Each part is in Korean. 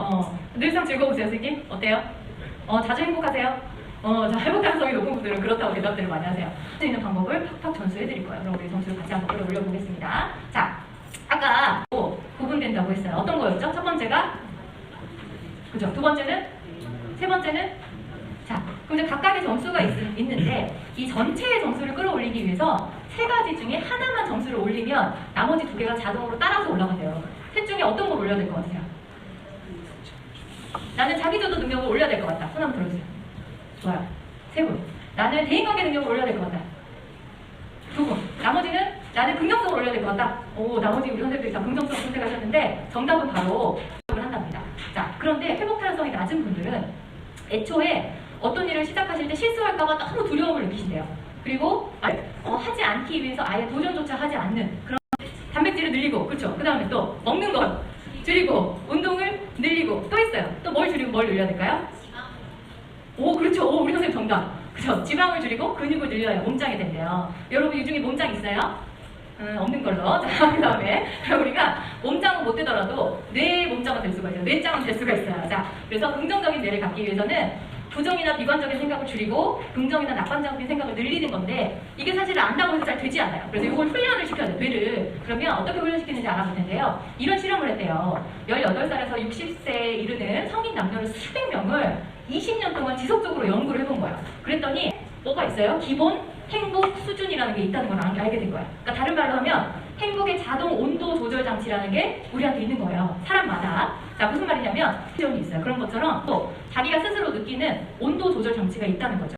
어, 늘상 즐거우세요, 선생님? 어때요? 어, 자주 행복하세요? 어, 자, 회복 가능성이 높은 분들은 그렇다고 대답들을 많이 하세요. 할수 있는 방법을 팍팍 전수해 드릴 거예요. 그럼 우리 점수를 같이 한번 끌어올려 보겠습니다. 자, 아까 뭐 구분된다고 했어요. 어떤 거였죠? 첫 번째가 그죠? 두 번째는 세 번째는 자, 그럼 이제 각각의 점수가 있, 있는데 이 전체의 점수를 끌어올리기 위해서 세 가지 중에 하나만 점수를 올리면 나머지 두 개가 자동으로 따라서 올라가세요. 셋 중에 어떤 걸 올려야 될 것 같아요? 나는 자기주도 능력을 올려야 될 것 같다. 손 한번 들어주세요. 좋아요. 세 분. 나는 대인관계 능력을 올려야 될 것 같다. 두 분. 나머지는 나는 긍정성을 올려야 될 것 같다. 오, 나머지 우리 선생님들이 다 긍정성 선택하셨는데 정답은 바로 을 한답니다. 자, 그런데 회복 탄력성이 낮은 분들은 애초에 어떤 일을 시작하실 때 실수할까봐 너무 두려움을 느끼신대요. 그리고 아, 어, 하지 않기 위해서 아예 도전조차 하지 않는 그런 단백질을 늘리고 그렇죠. 그 다음에 또 먹는 것 줄이고 운동을 늘리고 또 있어요. 또 뭘 줄이고 뭘 늘려야 될까요? 오 그렇죠. 오 우리 선생님 정답. 그죠. 지방을 줄이고 근육을 늘려야 몸짱이 된대요. 여러분 이 중에 몸짱 있어요? 음, 없는 걸로. 자, 그 다음에 우리가 몸짱은 못 되더라도 뇌 몸짱은 될 수가 있어요. 뇌짱은 될 수가 있어요. 자, 그래서 긍정적인 뇌를 갖기 위해서는 부정이나 비관적인 생각을 줄이고 긍정이나 낙관적인 생각을 늘리는 건데 이게 사실 안다고 해서 잘 되지 않아요. 그래서 이걸 훈련을 시켜야 돼요. 뇌를. 그러면 어떻게 훈련시키는지 알아볼 텐데요. 이런 실험을 했대요. 18살에서 60세에 이르는 성인 남녀를 수백 명을 20년 동안 지속적으로 연구를 해본 거예요. 그랬더니 뭐가 있어요? 기본 행복 수준이라는 게 있다는 걸 알- 알게 된 거예요. 그러니까 다른 말로 하면 행복의 자동 온도 조절 장치라는 게 우리한테 있는 거예요. 사람마다. 자, 무슨 말이냐면 시험이 있어요. 그런 것처럼 또 자기가 스스로 느끼는 온도 조절 장치가 있다는 거죠.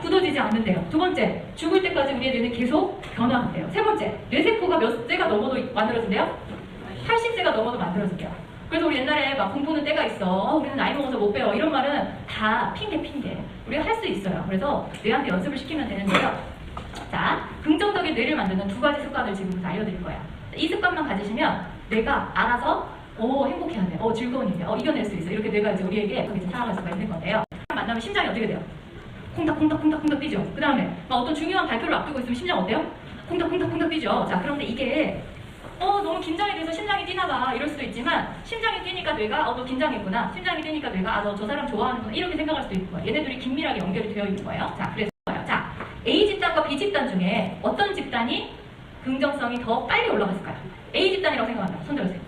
굳어지지 않는데요. 두 번째, 죽을 때까지 우리의 뇌는 계속 변화한대요. 세 번째, 뇌세포가 몇 세가 넘어도 만들어진대요? 80세가 넘어도 만들어진대요. 그래서 우리 옛날에 막 공부는 때가 있어. 어, 우리는 나이 먹어서 못 배워. 이런 말은 다 핑계 핑계. 우리가 할 수 있어요. 그래서 뇌한테 연습을 시키면 되는데요. 자, 긍정적인 뇌를 만드는 두 가지 습관을 지금부터 알려드릴 거예요. 이 습관만 가지시면 뇌가 알아서 오 행복해하네, 어 즐거운 일이야, 어 이겨낼 수 있어. 이렇게 뇌가 이제 우리에게 이렇게 살아갈 수가 있는 건데요. 만나면 심장이 어떻게 돼요? 콩닥콩닥콩닥콩닥 뛰죠. 그 다음에 막 어떤 중요한 발표를 앞두고 있으면 심장 어때요? 콩닥콩닥콩닥 뛰죠. 자, 그런데 이게 어 너무 긴장이 돼서 심장이 뛰나봐 이럴 수도 있지만 심장이 뛰니까 뇌가 어너 긴장했구나 심장이 뛰니까 뇌가 아너 저 사람 좋아하는구나 이렇게 생각할 수도 거예요 얘네들이 긴밀하게 연결이 되어 있는 거예요 자 그래서 자 A 집단과 B 집단 중에 어떤 집단이 긍정성이 더 빨리 올라갔을까요? A 집단이라고 생각합니다 손 들어주세요